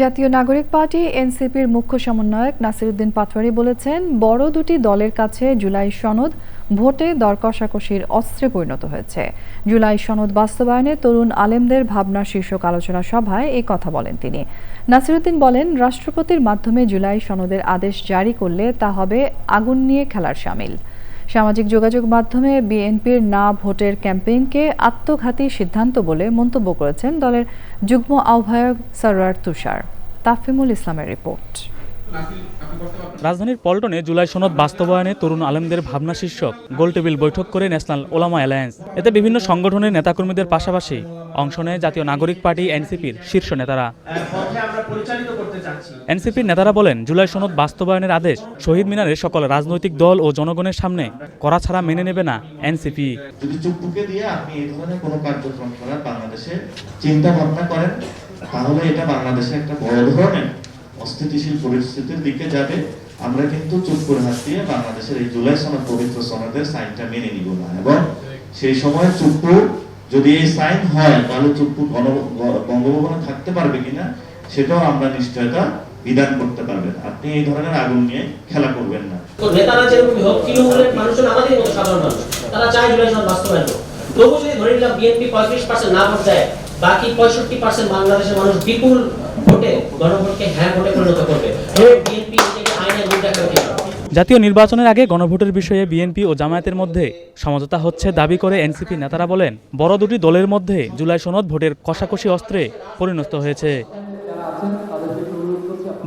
জাতীয় নাগরিক পার্টি এনসিপির মুখ্য সমন্বয়ক নাসিরুদ্দিন পাটোয়ারি বলেছেন, বড় দুটি দলের কাছে জুলাই সনদ ভোটে দর কষাকষির অস্ত্রে পরিণত হয়েছে। জুলাই সনদ বাস্তবায়নে তরুণ আলেমদের ভাবনা শীর্ষক আলোচনা সভায় এই কথা বলেন তিনি। নাসিরুদ্দিন বলেন, রাষ্ট্রপতির মাধ্যমে জুলাই সনদের আদেশ জারি করলে তা হবে আগুন নিয়ে খেলার সামিল। সামাজিক যোগাযোগ মাধ্যমে বিএনপির না ভোটের ক্যাম্পেইনকে আত্মঘাতী সিদ্ধান্ত বলে মন্তব্য করেছেন দলের যুগ্ম আহ্বায়ক সরোয়ার তুষার। তাফিমুল ইসলামের রিপোর্ট। রাজধানীর পল্টনে জুলাই সনদ বাস্তবায়নে তরুণ আলেমদের ভাবনা শীর্ষক গোলটেবিল বৈঠক করে ন্যাশনাল ওলামা অ্যালায়েন্স। এতে বিভিন্ন সংগঠনের নেতাকর্মীদের পাশাপাশি অংশ নেয় জাতীয় নাগরিক পার্টি এনসিপির শীর্ষ নেতারা। এনসিপির নেতারা বলেন, জুলাই সনদ বাস্তবায়নের আদেশ শহীদ মিনারে সকল রাজনৈতিক দল ও জনগণের সামনে করা ছাড়া মেনে নেবে না এনসিপি। যদি দিয়ে আপনি এই ধরনের কোনো কার্যক্রম করার বাংলাদেশে চিন্তা ভাবনা করেন, তাহলে এটা বাংলাদেশে একটা বড় ধরনের অস্থিতিশীল পরিস্থিতির দিকে যাবে, আমরা কিন্তু চুপ করে হাত দিয়ে বাংলাদেশের এই জুলাই সনদ, পবিত্র সনদের সাইনটা মেনে নিব না। এবং সেই সময় চুপ্পু, যদি এই সাইন হয়, তাহলে চুপ্পু বঙ্গভবনে থাকতে পারবে কিনা, সেটাও আমরা নিশ্চয়তা বিধান করতে পারবেন আপনি এই ধরনের আগুন নিয়ে খেলা করবেন না। নেতারা যেরকমই হোক, তৃণমূলের মানুষজন আমাদের মতো সাধারণ মানুষ। তারা চায় জুলাই সনদ বাস্তবায়ন তবু যদি ধরে নিলাম বিএনপি পঁয়ত্রিশ পার্সেন্ট না ভোট দেয় বাকি পঁয়ষট্টি পার্সেন্ট বাংলাদেশের মানুষ বিপুল ভোটে, গণভোটকে হ্যাঁ ভোটে পরিণত করবে। জাতীয় নির্বাচনের আগে গণভোটের বিষয়ে বিএনপি ও জামায়াতের মধ্যে সমঝোতা হচ্ছে দাবি করে এনসিপি নেতারা বলেন, বড় দুটি দলের মধ্যে জুলাই সনদ ভোটের কষাকষি অস্ত্রে পরিণত হয়েছে।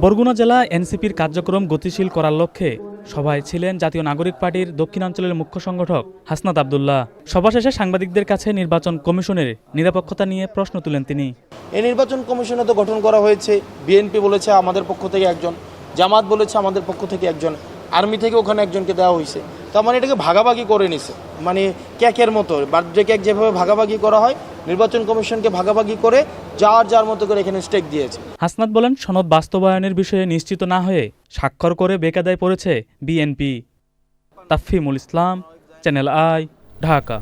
বরগুনা জেলা এনসিপির কার্যক্রম গতিশীল করার লক্ষ্যে সভায় ছিলেন জাতীয় নাগরিক পার্টির দক্ষিণাঞ্চলের মুখ্য সংগঠক হাসনাত আবদুল্লাহ। সভা শেষে সাংবাদিকদের কাছে নির্বাচন কমিশনের নিরাপত্তা নিয়ে প্রশ্ন তুলেন তিনি। এই নির্বাচন কমিশনে তো গঠন করা হয়েছে, বিএনপি বলেছে আমাদের পক্ষ থেকে একজন, জামাত বলেছে আমাদের পক্ষ থেকে একজন, আর্মি থেকে ওখানে একজনকে দেওয়া হয়েছে। তার মানে এটাকে ভাগাভাগি করে নিছে। মানে ক্যাকের মতো বার্থডে কেক যেভাবে ভাগাভাগি করা হয় নির্বাচন কমিশনকে ভাগাভাগি করে যার যার মতো করে এখানে স্টেক দিয়েছে। হাসনাত বলেন, সনদ বাস্তবায়নের বিষয়ে নিশ্চিত না হয়ে স্বাক্ষর করে বেকাদায় পড়েছে BNP. Tafimul Islam, channel I, Dhaka.